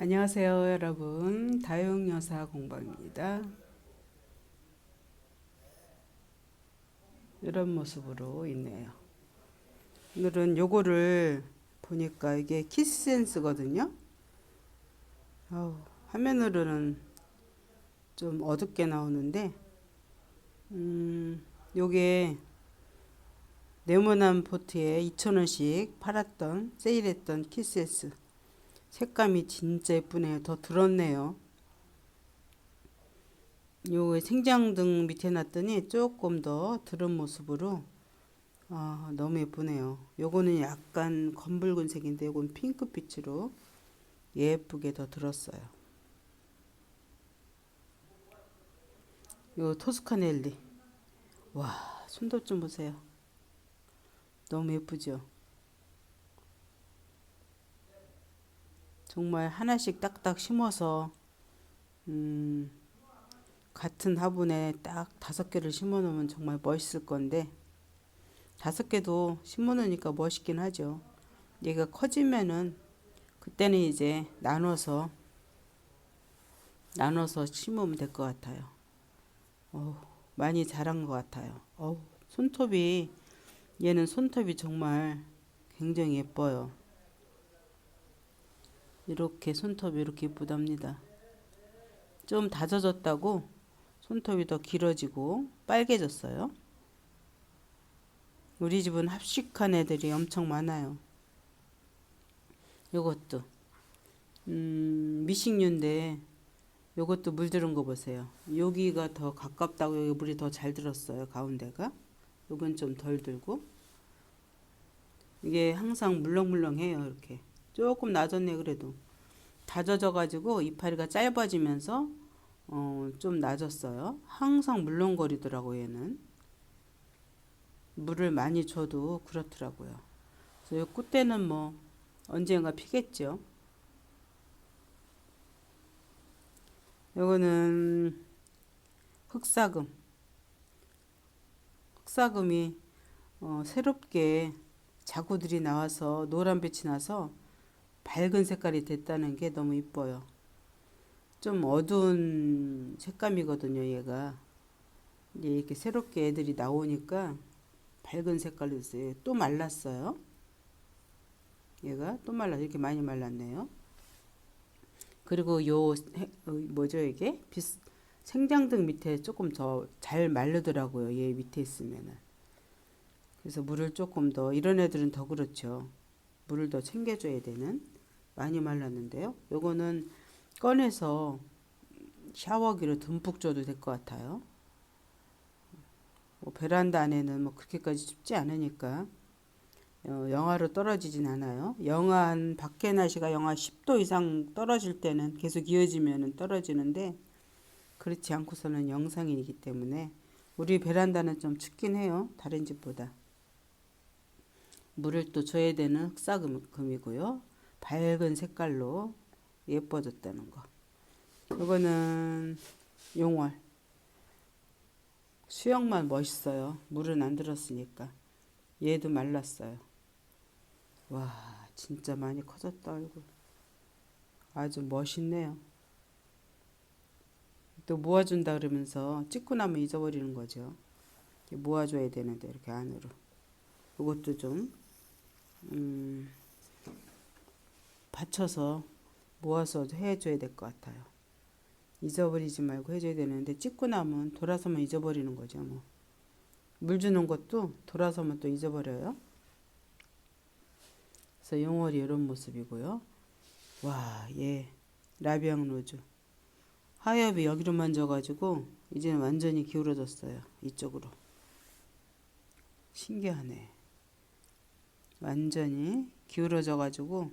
안녕하세요 여러분. 다용여사 공방입니다. 이런 모습으로 있네요. 오늘은 요거를 보니까 이게 키스센스거든요. 어우, 화면으로는 좀 어둡게 나오는데 음, 요게 네모난 포트에 2,000원씩 팔았던 세일했던 키스센스 색감이 진짜 예쁘네요. 더 들었네요. 요 생장등 밑에 놨더니 조금 더 들은 모습으로 아, 너무 예쁘네요. 요거는 약간 검붉은 색인데 요건 핑크빛으로 예쁘게 더 들었어요. 요 토스카넬리 와 손톱 좀 보세요. 너무 예쁘죠? 정말 하나씩 딱딱 심어서 음, 같은 화분에 딱 다섯 개를 심어 놓으면 정말 멋있을 건데 다섯 개도 심어 놓으니까 멋있긴 하죠. 얘가 커지면은 그때는 이제 나눠서 나눠서 심으면 될 것 같아요. 어 많이 자란 것 같아요. 어 손톱이 얘는 손톱이 정말 굉장히 예뻐요. 이렇게 손톱이 이렇게 예쁘답니다. 좀 다져졌다고 손톱이 더 길어지고 빨개졌어요. 우리 집은 합식한 애들이 엄청 많아요. 요것도 음, 미식류인데 요것도 물 들은 거 보세요. 여기가 더 가깝다고 여기 물이 더 잘 들었어요. 가운데가. 요건 좀 덜 들고 이게 항상 물렁물렁해요. 이렇게. 조금 낮았네 그래도 다져져 가지고 이파리가 짧아지면서 어, 좀 낮았어요. 항상 물렁거리더라고 얘는. 물을 많이 줘도 그렇더라고요. 그래서 이 꽃대는 뭐 언젠가 피겠죠. 요거는 흑사금. 흑사금이 어, 새롭게 자구들이 나와서 노란빛이 나서 밝은 색깔이 됐다는 게 너무 이뻐요. 좀 어두운 색감이거든요, 얘가. 이렇게 새롭게 애들이 나오니까 밝은 색깔로 됐어요. 또 말랐어요. 얘가 또 말라 이렇게 많이 말랐네요. 그리고 요 어, 뭐죠 이게 빛 생장등 밑에 조금 더잘 마르더라고요. 얘 밑에 있으면은. 그래서 물을 조금 더 이런 애들은 더 그렇죠. 물을 더 챙겨줘야 되는 많이 말랐는데요. 요거는 꺼내서 샤워기로 듬뿍 줘도 될 것 같아요. 뭐 베란다 안에는 뭐 그렇게까지 춥지 않으니까 어, 영하로 떨어지진 않아요. 영하 한 밖에 날씨가 영하 10도 이상 떨어질 때는 계속 이어지면 떨어지는데 그렇지 않고서는 영상이기 때문에 우리 베란다는 좀 춥긴 해요. 다른 집보다. 물을 또 줘야 되는 흑사금이고요. 밝은 색깔로 예뻐졌다는 거. 이거는 용월. 수영만 멋있어요. 물은 안 들었으니까. 얘도 말랐어요. 와, 진짜 많이 커졌다, 얼굴. 아주 멋있네요. 또 모아준다 그러면서 찍고 나면 잊어버리는 거죠. 모아줘야 되는데, 이렇게 안으로. 이것도 좀 음, 받쳐서 모아서 해줘야 될 것 같아요. 잊어버리지 말고 해줘야 되는데 찍고 나면 돌아서면 잊어버리는 거죠. 뭐. 물 주는 것도 돌아서면 또 잊어버려요. 그래서 영월이 이런 모습이고요. 와, 예. 라비앙 로즈. 하엽이 여기로 만 져가지고 이제는 완전히 기울어졌어요. 이쪽으로. 신기하네. 완전히 기울어져 가지고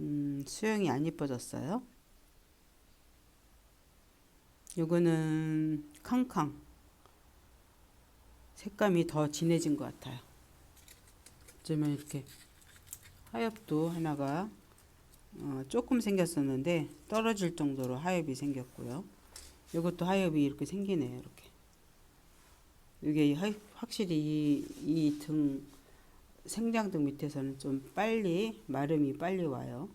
음, 수영이 안 이뻐졌어요. 요거는 캉캉 색감이 더 진해진 것 같아요. 어쩌면 이렇게 하엽도 하나가 어, 조금 생겼었는데 떨어질 정도로 하엽이 생겼고요. 이것도 하엽이 이렇게 생기네요. 이렇게. 이게 확실히 이 등 생장등 밑에서는 좀 빨리 마름이 빨리 와요.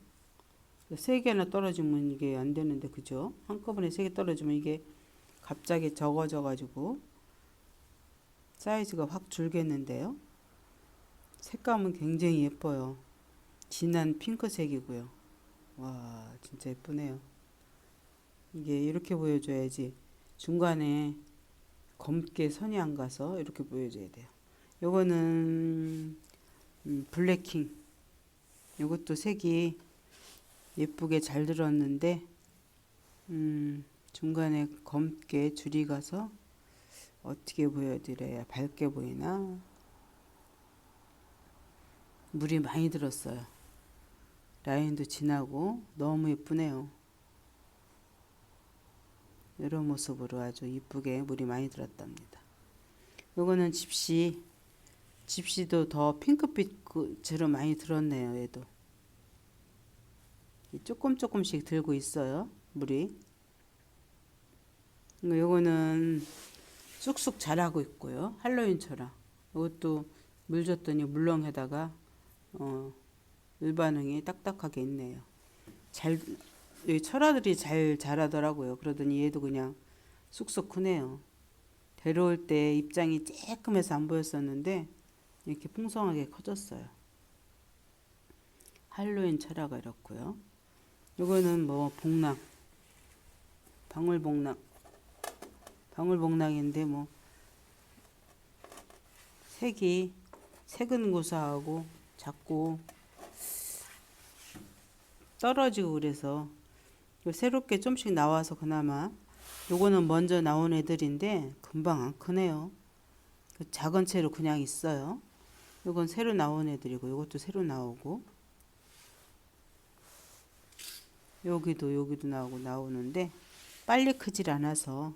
세 개나 떨어지면 이게 안 되는데 그죠? 한꺼번에 세 개 떨어지면 이게 갑자기 적어져 가지고 사이즈가 확 줄겠는데요. 색감은 굉장히 예뻐요. 진한 핑크색이고요. 와, 진짜 예쁘네요. 이게 이렇게 보여줘야지 중간에 검게 선이 안 가서 이렇게 보여줘야 돼요. 요거는 음, 블랙킹. 요것도 색이 예쁘게 잘 들었는데 음, 중간에 검게 줄이 가서 어떻게 보여드려야 밝게 보이나? 물이 많이 들었어요. 라인도 진하고 너무 예쁘네요. 이런 모습으로 아주 이쁘게 물이 많이 들었답니다. 요거는 집시. 집시도 더 핑크빛처럼 많이 들었네요. 얘도. 조금 조금씩 들고 있어요. 물이. 요거는 쑥쑥 자라고 있고요. 할로윈처럼. 이것도 물 줬더니 물렁에다가 어, 물반응이 딱딱하게 있네요. 잘 철화들이 잘 자라더라고요. 그러더니 얘도 그냥 쑥쑥 크네요. 데려올 때 입장이 쬐끔해서 안 보였었는데 이렇게 풍성하게 커졌어요. 할로윈 철화가 이렇고요. 이거는 뭐 복랑, 방울복랑, 방울복랑인데 뭐 색이 색은 고사하고 작고 떨어지고 그래서 새롭게 좀씩 나와서 그나마 요거는 먼저 나온 애들인데 금방 안 크네요. 그 작은 채로 그냥 있어요. 요건 새로 나온 애들이고 요것도 새로 나오고 여기도 여기도 나오고 나오는데 빨리 크질 않아서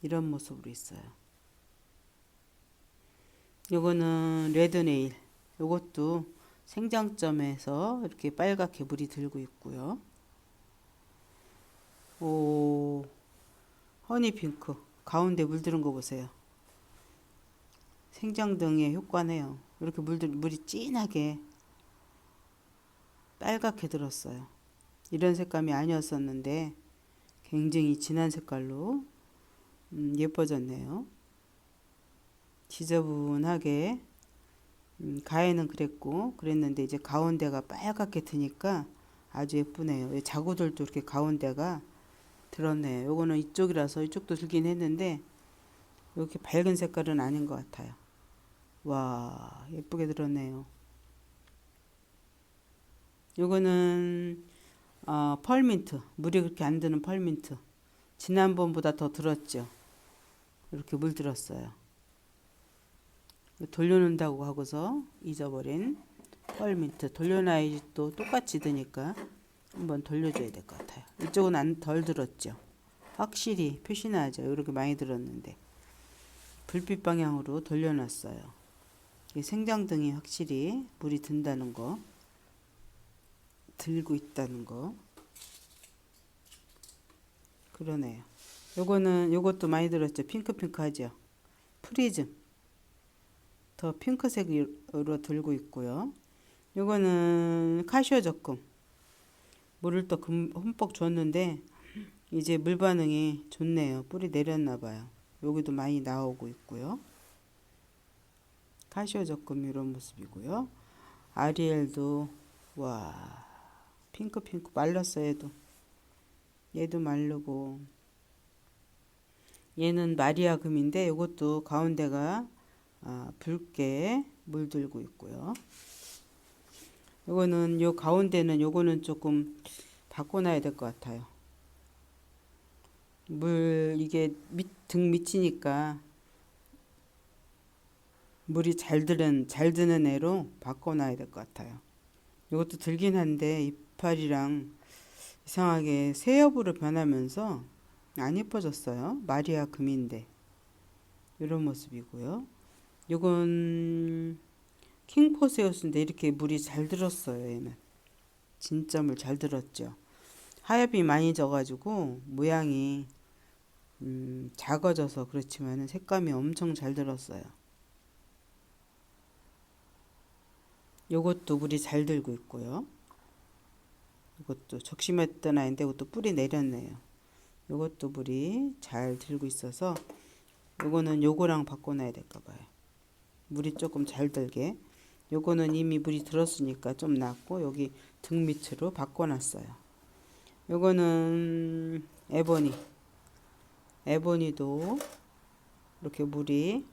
이런 모습으로 있어요. 요거는 레드네일 요것도 생장점에서 이렇게 빨갛게 물이 들고 있고요. 오, 허니핑크. 가운데 물들은 거 보세요. 생장등의 효과네요. 이렇게 물들, 물이 진하게 빨갛게 들었어요. 이런 색감이 아니었었는데 굉장히 진한 색깔로 음, 예뻐졌네요. 지저분하게 음, 가에는 그랬고 그랬는데 이제 가운데가 빨갛게 드니까 아주 예쁘네요. 자구들도 이렇게 가운데가 들었네요. 요거는 이쪽이라서 이쪽도 들긴 했는데 이렇게 밝은 색깔은 아닌 것 같아요. 와 예쁘게 들었네요. 요거는 어, 펄민트 물이 그렇게 안 드는 펄민트 지난번보다 더 들었죠. 이렇게 물 들었어요. 돌려놓는다고 하고서 잊어버린 펄민트 돌려놔야지 또 똑같이 드니까 한번 돌려줘야 될 것 같아요. 이쪽은 안 덜 들었죠. 확실히 표시나죠. 이렇게 많이 들었는데 불빛 방향으로 돌려놨어요. 생장 등이 확실히 물이 든다는 거 들고 있다는 거 그러네요. 요거는 요것도 많이 들었죠. 핑크핑크하죠. 프리즘 더 핑크색으로 들고 있고요. 요거는 카시오 적금. 물을 또 금, 흠뻑 줬는데 이제 물 반응이 좋네요. 뿌리 내렸나 봐요. 여기도 많이 나오고 있고요. 카시오 적금 이런 모습이고요. 아리엘도 와 핑크 핑크 말랐어 얘도. 얘도 마르고 얘는 마리아 금인데 이것도 가운데가 아, 붉게 물들고 있고요. 요거는 요 가운데는 요거는 조금 바꿔놔야 될 것 같아요. 물 이게 밑, 등 밑이니까 물이 잘 드는 잘 드는 애로 바꿔놔야 될 것 같아요. 이것도 들긴 한데 이파리랑 이상하게 새엽으로 변하면서 안 예뻐졌어요. 마리아 금인데 이런 모습이고요. 요건 킹포세우스인데 이렇게 물이 잘 들었어요. 얘는 진짜 물 잘 들었죠. 하엽이 많이 져가지고 모양이 음, 작아져서 그렇지만 색감이 엄청 잘 들었어요. 요것도 물이 잘 들고 있고요. 이것도 적심했던 아이인데 이것도 뿌리 내렸네요. 이것도 물이 잘 들고 있어서 요거는 요거랑 바꿔놔야 될까 봐요. 물이 조금 잘 들게. 요거는 이미 물이 들었으니까 좀 낫고 여기 등 밑으로 바꿔놨어요. 요거는 에보니. 에보니도 이렇게 물이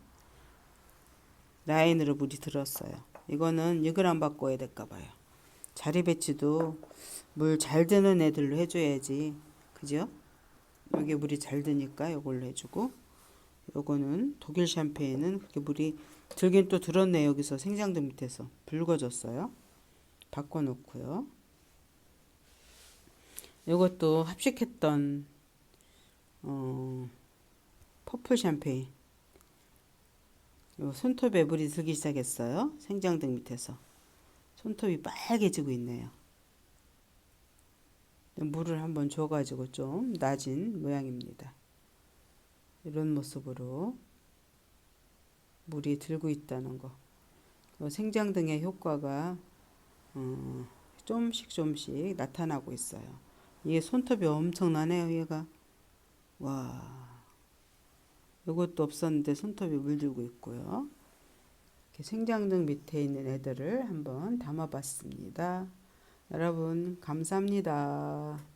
라인으로 물이 들었어요. 이거는 6g 바꿔야 될까 봐요. 자리 배치도 물 잘 드는 애들로 해줘야지. 그죠? 여기 물이 잘 드니까 요걸로 해주고 요거는 독일 샴페인은 그렇게 물이 들긴 또 들었네 여기서 생장등 밑에서 붉어졌어요. 바꿔놓고요. 요것도 합식했던 어, 퍼플 샴페인 요 손톱에 물이 들기 시작했어요. 생장등 밑에서 손톱이 빨개지고 있네요. 물을 한번 줘가지고 좀 낮은 모양입니다. 이런 모습으로 물이 들고 있다는 거. 어, 생장등의 효과가 어, 좀씩 좀씩 나타나고 있어요. 이게 손톱이 엄청나네요, 얘가. 와. 이것도 없었는데 손톱이 물들고 있고요. 이렇게 생장등 밑에 있는 애들을 한번 담아봤습니다. 여러분, 감사합니다.